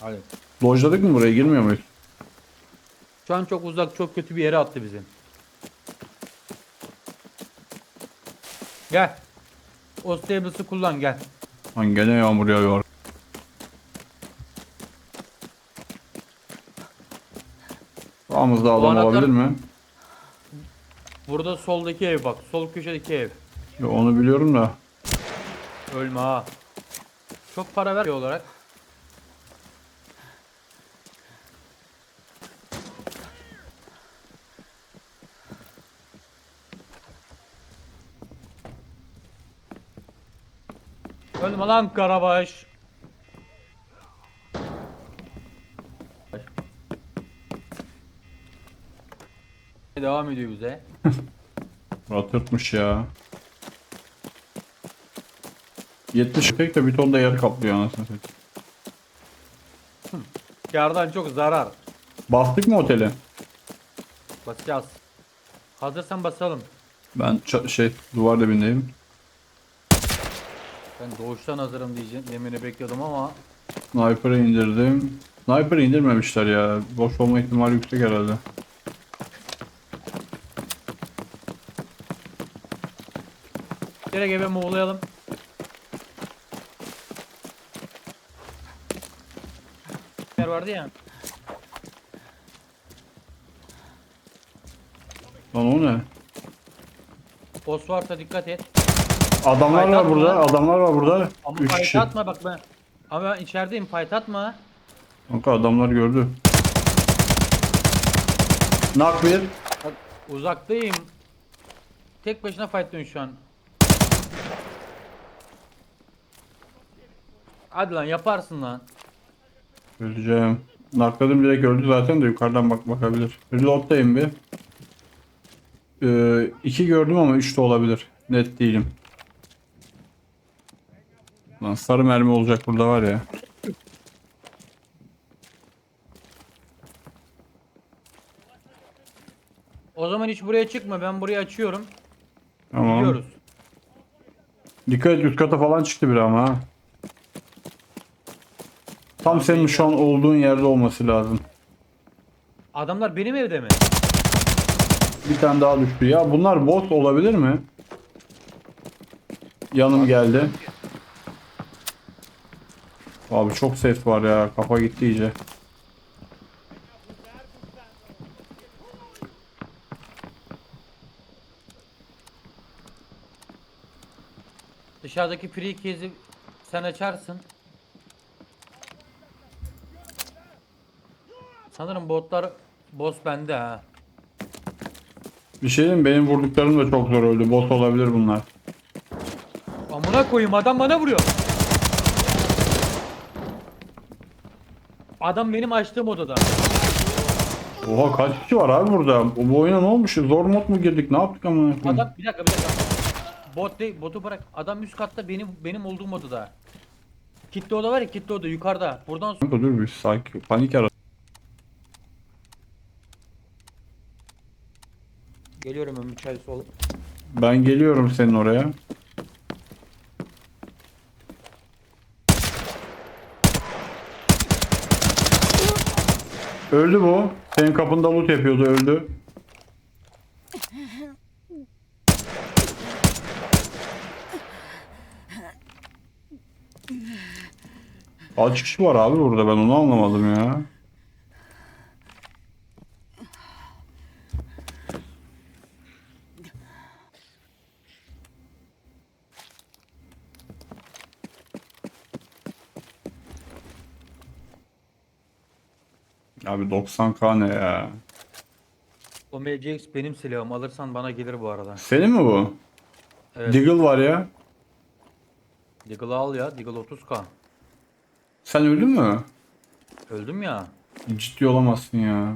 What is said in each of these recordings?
Hadi. Lojladık mı buraya girmiyor muyuz? Şu an çok uzak, çok kötü bir yere attı bizi. Gel. O stables'ı kullan gel. Lan gene yağmur yağıyor. Sağımızda adam anahtar- olabilir mi? Burada soldaki ev bak. Sol köşedeki ev. Yo, onu biliyorum da. Ölme ha. Çok para ver olarak. Ölme lan Karabaş. Devam ediyor bize. Atırtmış ya. 70 pek de bir ton da yer kaplıyor anasını satayım. Kardan çok zarar. Bastık mı otele? Basacağız. Hazırsan basalım. Ben ça- şey duvar dibindeyim. Ben doğuştan hazırım diyeceğim. Demini bekliyordum ama Sniper'ı indirdim. Sniper'ı indirmemişler ya. Boş olma ihtimali yüksek herhalde. direkt eve muğlayalım. Yer vardı ya. Lan o ne? Boss varsa dikkat et. Adamlar Fayda var burada. atma. Adamlar var burada. Ama 3 fight kişi. atma bak ben. Ama ben içerideyim fight atma. Kanka adamlar gördü. Nak bir. Bak, uzaktayım. Tek başına fightlıyorsun şu an. Hadi lan yaparsın lan. Öleceğim. Nakladım direkt öldü zaten de yukarıdan bak bakabilir. Reload'dayım bir. Ee, iki gördüm ama üç de olabilir. Net değilim. Lan sarı mermi olacak burada var ya. O zaman hiç buraya çıkma. Ben burayı açıyorum. Tamam. Gidiyoruz. Dikkat et üst kata falan çıktı biri ama ha. Tam senin şu an olduğun yerde olması lazım. Adamlar benim evde mi? Bir tane daha düştü. Ya bunlar bot olabilir mi? Yanım geldi. Abi çok ses var ya. Kafa gitti iyice. Dışarıdaki free case'i sen açarsın. Sanırım botlar boss bende ha. Bir şey diyeyim benim vurduklarım da çok zor öldü. Bot olabilir bunlar. Amına koyayım adam bana vuruyor. Adam benim açtığım odada. Oha kaç kişi var abi burada? Bu oyuna ne olmuş? Zor mod mu girdik? Ne yaptık ama? Adam bir dakika bir dakika. Bot değil, botu bırak. Adam üst katta benim benim olduğum odada. Kitle oda var ya kitle oda yukarıda. Buradan sonra Kanka dur bir sakin. Panik ara. geliyorum ömür çay sol. Ben geliyorum senin oraya. Öldü bu. Senin kapında loot yapıyordu öldü. Kaç kişi var abi burada ben onu anlamadım ya. Abi 90k ne ya? O MCX benim silahım. Alırsan bana gelir bu arada. Senin mi bu? Evet. Deagle var ya. Deagle'ı al ya. Deagle 30k. Sen öldün mü? Öldüm ya. Ciddi olamazsın ya.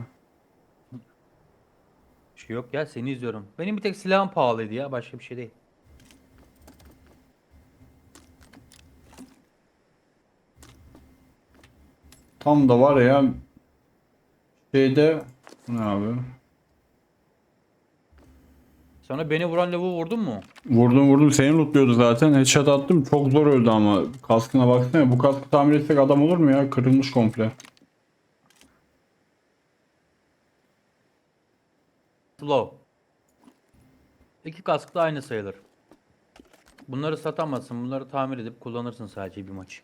Bir şey yok ya seni izliyorum. Benim bir tek silahım pahalıydı ya. Başka bir şey değil. Tam da var ya şeyde ne abi? Sana beni vuran lavuğu vurdun mu? Vurdum vurdum seni lootluyordu zaten. Headshot attım. Çok zor öldü ama. Kaskına baksana. Bu kaskı tamir etsek adam olur mu ya? Kırılmış komple. Slow. İki kask da aynı sayılır. Bunları satamazsın. Bunları tamir edip kullanırsın sadece bir maç.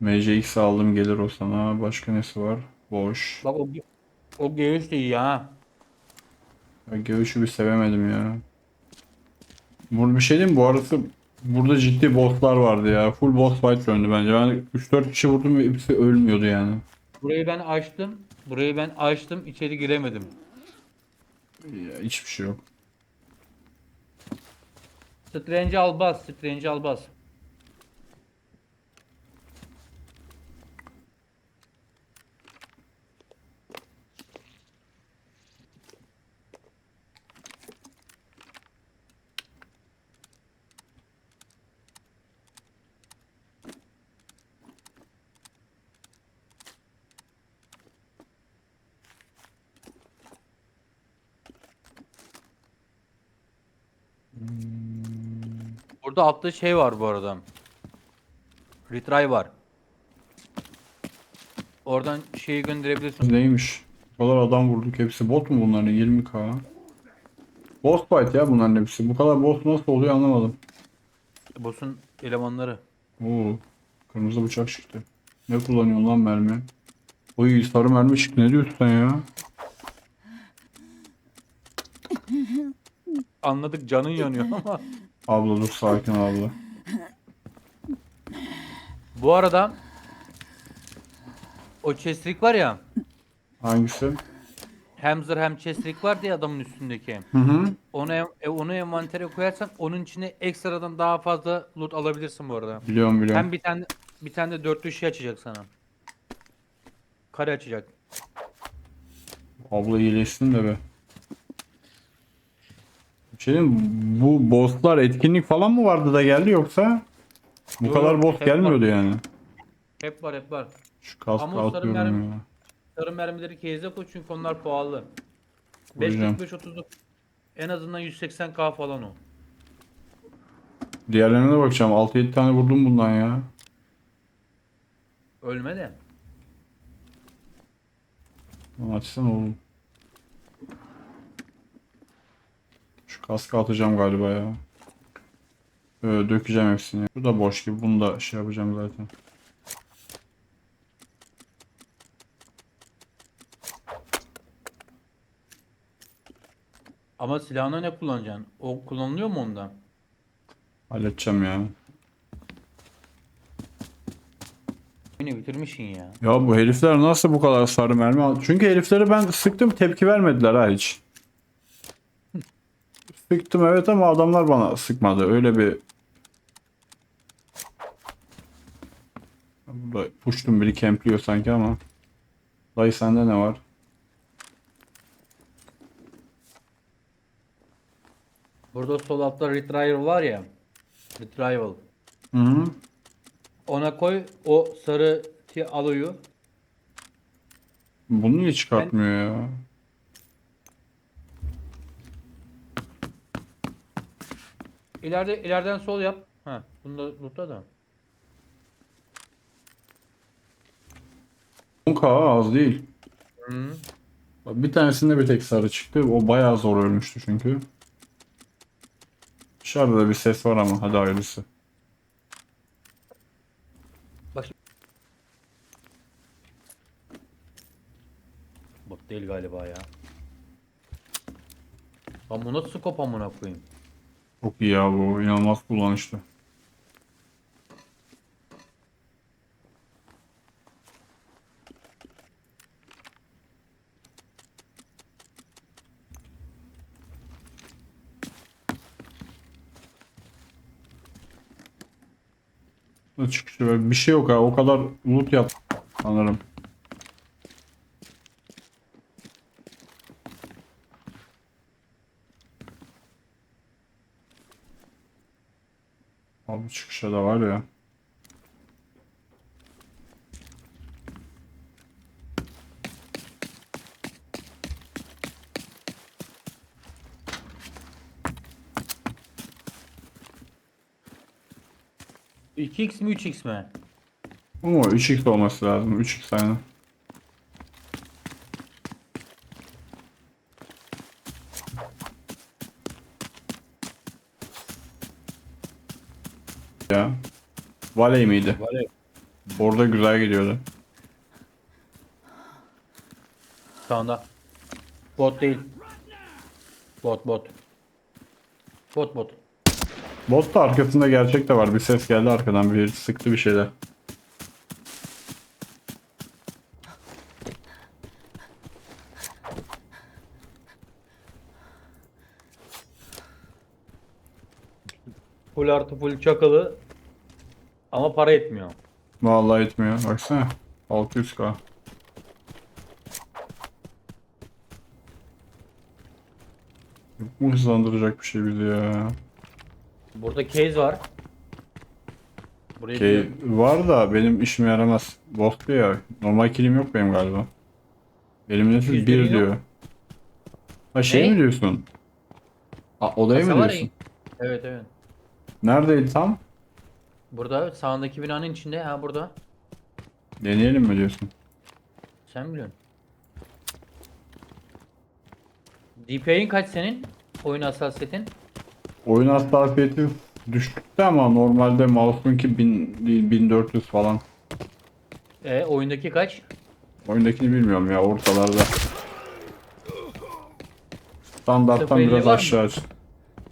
MCX aldım gelir o sana. Başka nesi var? Boş. Bak o, o göğüs de iyi ha. Ya Göğüşü bir sevemedim ya. Burada bir şey diyeyim mi? Bu arası burada ciddi bosslar vardı ya. Full boss fight döndü bence. Ben 3-4 kişi vurdum ve hepsi ölmüyordu yani. Burayı ben açtım. Burayı ben açtım. içeri giremedim. Ya, hiçbir şey yok. Strange al bas. Strange al bas. Burada altta şey var bu arada. Retry var. Oradan şeyi gönderebilirsin. Neymiş? Bu kadar adam vurduk. Hepsi bot mu bunların? 20k. Boss fight ya bunların hepsi. Bu kadar boss nasıl oluyor anlamadım. Boss'un elemanları. Oo, kırmızı bıçak çıktı. Ne kullanıyorsun lan mermi? Oy sarı mermi çıktı. Ne diyorsun sen ya? Anladık canın yanıyor ama. Abla dur sakin abla. Bu arada o chestrik var ya. Hangisi? Hem zırh hem chestrik var diye adamın üstündeki. Hı hı. Onu en- e, onu envantere koyarsan onun içine ekstradan daha fazla loot alabilirsin bu arada. Biliyorum biliyorum. Hem bir tane bir tane de dörtlü şey açacak sana. Kare açacak. Abla iyileşsin de be. Bir şey? Bu bosslar etkinlik falan mı vardı da geldi yoksa? Bu Yok, kadar boss hep gelmiyordu var. yani. Hep var hep var. Şu kaskı Ama sarı atıyorum mermi- ya. Sarı mermileri keyze koy çünkü onlar pahalı. Koyacağım. 545 30 en azından 180k falan o. Diğerlerine de bakacağım. 6-7 tane vurdum bundan ya. Ölme de. Lan Açsana oğlum. Şu kaskı atacağım galiba ya. Ee, dökeceğim hepsini. Bu da boş gibi. Bunu da şey yapacağım zaten. Ama silahına ne kullanacaksın? O kullanılıyor mu onda? Halledeceğim ya. Beni bitirmişsin ya. Ya bu herifler nasıl bu kadar sarı mermi? Çünkü herifleri ben sıktım tepki vermediler ha hiç. Sıktım evet ama adamlar bana sıkmadı. Öyle bir... Burada puştum biri kempliyor sanki ama. Dayı sende ne var? Burada sol altta retrieval var ya. Retrieval. Hı hı. Ona koy o sarı ti aloyu. Bunu niye çıkartmıyor ya? İleride ileriden sol yap. Ha, bunu da lootla da. 10k az değil. Hı. Bak Bir tanesinde bir tek sarı çıktı. O bayağı zor ölmüştü çünkü. Dışarıda da bir ses var ama hadi hayırlısı. Bot değil galiba ya. Lan bu nasıl amına koyayım? Çok iyi ya bu. inanılmaz kullanışlı. Çıkışı bir şey yok ha. O kadar loot yap sanırım. çıkışa da var ya. x mi 3x mi? Ama 3x olması lazım. 3x aynı. Valley miydi? Vale. Orada güzel gidiyordu. Sağında. Bot değil. Bot bot. Bot bot. Bot da arkasında gerçek de var. Bir ses geldi arkadan. Bir sıktı bir şeyler. Full artı full çakalı. Ama para etmiyor. Vallahi etmiyor. Baksana. 600k. Yok mu hızlandıracak bir şey bizi ya? Burada case var. Buraya Şey bir- var da benim işime yaramaz. Diyor ya. Normal kilim yok benim galiba. Benim nesil Yüzde 1 yok. diyor. Ha şey Ne? mi diyorsun? A, odaya mı Kasa var diyorsun? Evet evet. Neredeydi tam? Burada sağındaki binanın içinde ha burada. Deneyelim mi diyorsun? Sen biliyorsun. DPI'in kaç senin? Oyun hassasiyetin? Oyun hassasiyeti düştü ama normalde mouse'unki 1000 değil 1400 falan. E oyundaki kaç? Oyundakini bilmiyorum ya ortalarda. Standarttan Sıfır elli biraz var mı? aşağı.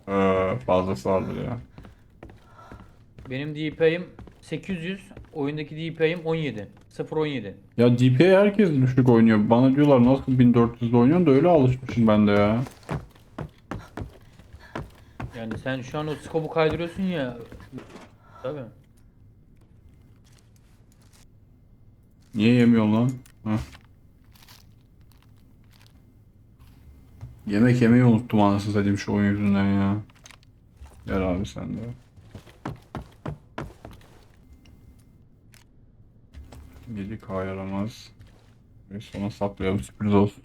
Ee, fazlası vardır ya. Benim DPI'm 800, oyundaki DPI'm 17. 0.17. Ya DPI herkes düşük oynuyor. Bana diyorlar nasıl 1400'de oynuyorsun da öyle alışmışım ben de ya. Yani sen şu an o scope'u kaydırıyorsun ya. Tabii. Niye yemiyorsun lan? Heh. Yemek yemeyi unuttum anasını satayım şu oyun yüzünden ya. Gel abi sen de. Yedi K yaramaz. Ve sonra saplayalım sürpriz olsun.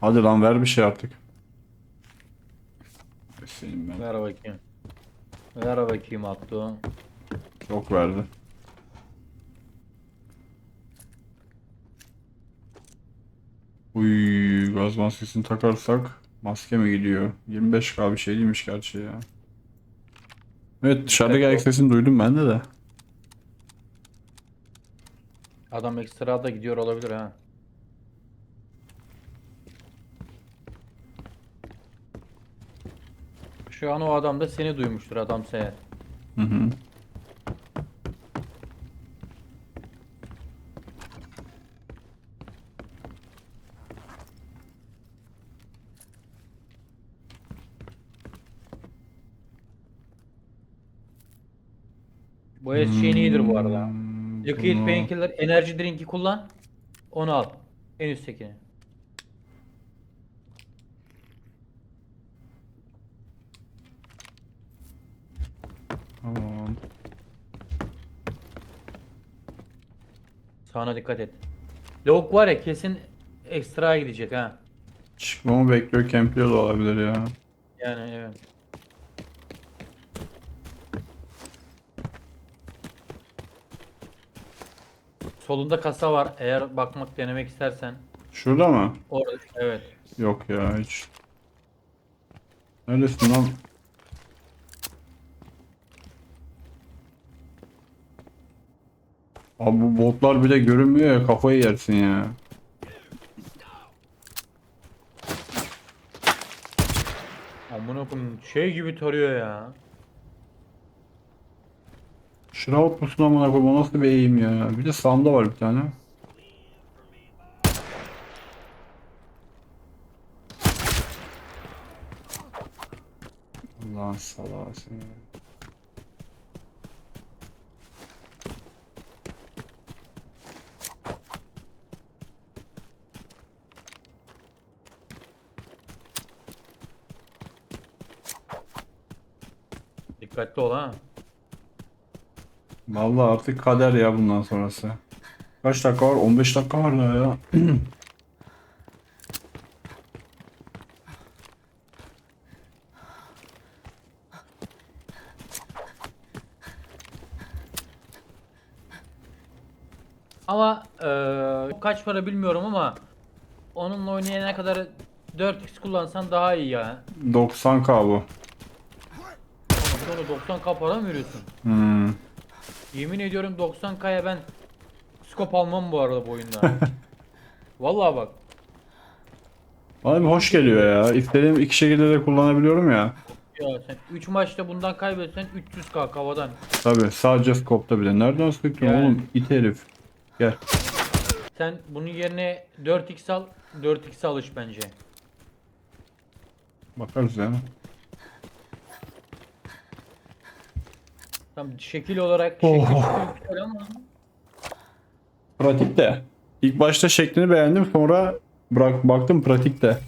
Hadi lan ver bir şey artık. Senin ben. Ver bakayım. Ver bakayım Abdu. Çok verdi. Uy, gaz maskesini takarsak maske mi gidiyor? 25k bir şey değilmiş gerçi ya. Evet dışarıdaki ayak sesini duydum ben de de. Adam ekstra da gidiyor olabilir ha. Şu an o adam da seni duymuştur adam seher. Hı hı. Bu iyidir bu arada. Hmm, Liquid bunu- Painkiller enerji drinki kullan. Onu al. En üsttekini. Tamam. Sağına dikkat et. Lavuk var ya kesin ekstra gidecek ha. Çıkmamı bekliyor Kempliyor da olabilir ya. Yani evet. Solunda kasa var. Eğer bakmak denemek istersen. Şurada mı? Orada evet. Yok ya hiç. Neredesin lan? Abi bu botlar bile görünmüyor ya kafayı yersin ya. Amına koyayım şey gibi tarıyor ya. Shroud musun amına koyayım o nasıl bir eğim ya. Bir de sağımda var bir tane. Allah'ın salağı seni. Dikkatli ol ha. Vallahi artık kader ya bundan sonrası. Kaç dakika var? 15 dakika var daha ya. Ama eee, kaç para bilmiyorum ama onunla oynayana kadar 4x kullansan daha iyi ya. 90k bu. Ama Sonra 90k para mı veriyorsun? Hmm. Yemin ediyorum 90k'ya ben skop almam bu arada bu oyunda. Vallahi bak. Bana bir hoş geliyor ya. İstediğim iki şekilde de kullanabiliyorum ya. Ya sen 3 maçta bundan kaybetsen 300k havadan. Tabi sadece scope'ta bile. Nereden sıktın Yani. oğlum it herif. Gel. Sen bunun yerine 4x al, 4x alış bence. Bakarız ya. Tam şekil olarak Oh. şekil çok güzel ama Pratik de. İlk başta şeklini beğendim sonra bırak baktım pratik de.